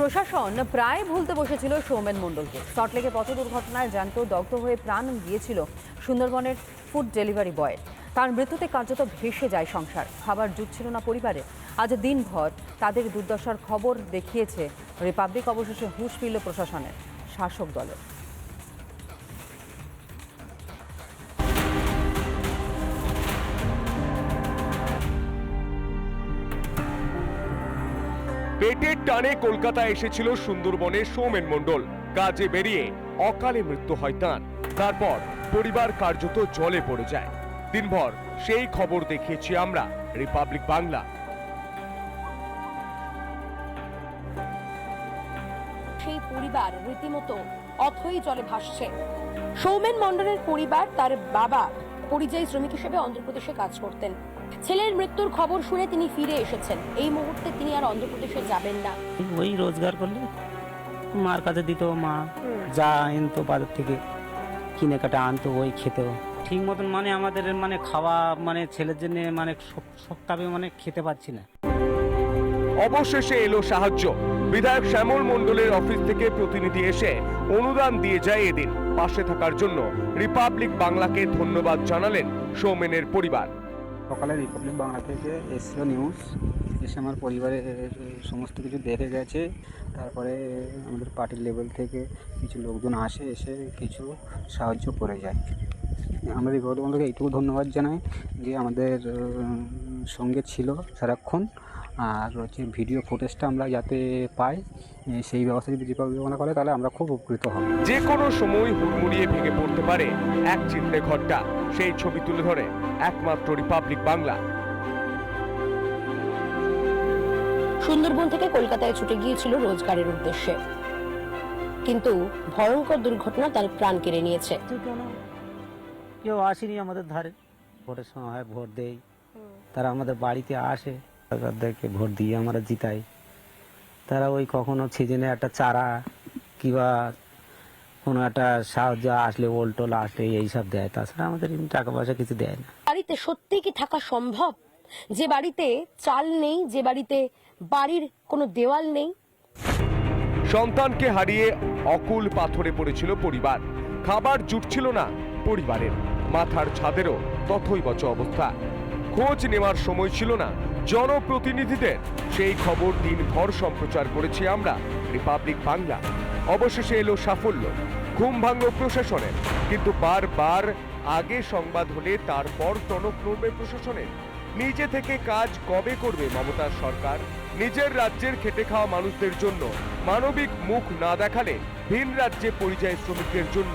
প্রশাসন প্রায় ভুলতে বসেছিল সৌমেন মণ্ডলকে। সল্টলেকে পথ দুর্ঘটনায় জ্যান্ত দগ্ধ হয়ে প্রাণ গিয়েছিল সুন্দরবনের ফুড ডেলিভারি বয়। তার মৃত্যুতে কার্যত ভেসে যায় সংসার। খাবার জুটছিল না পরিবারে। আজ দিনভর তাদের দুর্দশার খবর দেখিয়েছে রিপাবলিক, অবশেষে হুঁশ ফিরল প্রশাসনের শাসক দলের। পেটের টানে কলকাতা এসেছিল সুন্দরবনের সৌমেন মণ্ডল। কাজে বেরিয়ে অকালে মৃত্যু হয় তাঁর। তারপর পরিবার কার্যত জলে পড়ে যায়। দিনভর সেই খবর দেখিয়েছি আমরা, রিপাবলিক বাংলা। সেই পরিবার রীতিমতো অথই জলে ভাসছে। সৌমেন মণ্ডলের পরিবার তার বাবা পরিযায়ী শ্রমিক হিসেবে অন্ধ্রপ্রদেশে কাজ করতেন। ছেলের মৃত্যুর খবর শুনে তিনি ফিরে এসেছেন। এই মুহূর্তে তিনি আর অন্ধ্রপ্রদেশে যাবেন না। ওই রোজগার করলে মার কাছে দিত মা যা আনতো বাজার থেকে কিনে কাটা আনতো ওই খেতেও। ঠিক মতন মানে আমাদের মানে খাওয়া মানে ছেলের জন্য মানে সপ- সপ্তাহে মানে খেতে পাচ্ছি না। অবশেষে এলো সাহায্য। বিধায়ক শ্যামল মণ্ডলের অফিস থেকে প্রতিনিধি এসে অনুদান দিয়ে যায় এদিন। পাশে থাকার জন্য রিপাবলিক বাংলাকে ধন্যবাদ জানালেন সৌমেনের পরিবার। সকালে রিপাবলিক বাংলা থেকে এসিও নিউজ এসে আমার পরিবারের সমস্ত কিছু দেখে গেছে। তারপরে আমাদের পার্টির লেভেল থেকে কিছু লোকজন আসে, এসে কিছু সাহায্য করে যায়। আমরা রিপাবলিক বাংলাকে এইটুকু ধন্যবাদ জানাই যে আমাদের সঙ্গে ছিল সারাক্ষণ। আর হচ্ছে ভিডিও ফুটেজটা আমরা যাতে পাই সেই ব্যবস্থা যদি বাংলা করে তাহলে আমরা খুব উপকৃত হব। যে কোনো সময় হুড়মুড়িয়ে ভেঙে পড়তে পারে এক চিত্রে ঘরটা সেই ছবি তুলে ধরে একমাত্র রিপাবলিক বাংলা। সুন্দরবন থেকে কলকাতায় ছুটে গিয়েছিল রোজগারের উদ্দেশ্যে। কিন্তু ভয়ঙ্কর দুর্ঘটনা তার প্রাণ কেড়ে নিয়েছে। কেউ আসেনি আমাদের ধারে। ভোটের সময় হয় ভোট দেই। তারা আমাদের বাড়িতে আসে। তাদেরকে ভোট দিয়ে আমরা জিতাই। তারা ওই কখনো সিজনে একটা চারা কিংবা কোনো একটা সাহায্য আসলে ওল টোল আসলে এইসব দেয়। তাছাড়া আমাদের এমনি টাকা পয়সা কিছু দেয় না। বাড়িতে সত্যি কি থাকা সম্ভব? যে বাড়িতে চাল নেই যে বাড়িতে বাড়ির কোনো দেওয়াল নেই? সন্তানকে হারিয়ে অকুল পাথরে পড়েছিল পরিবার। খাবার জুটছিল না। পরিবারের। মাথার ছাদেরও তথই বচ অবস্থা। খোঁজ নেওয়ার সময় ছিল না, জনপ্রতিনিধিদের। সেই খবর দিনভর সম্প্রচার করেছি আমরা, রিপাবলিক বাংলা। অবশেষে এলো সাফল্য, ঘুম ভাঙল প্রশাসনের। কিন্তু বারবার আগে সংবাদ হলে তারপর টনক নড়বে প্রশাসনের। নিজে থেকে কাজ কবে করবে মমতার সরকার? নিজের রাজ্যের খেটে খাওয়া মানুষদের জন্য মানবিক মুখ না দেখালে ভিন রাজ্যে পরিযায়ী শ্রমিকদের জন্য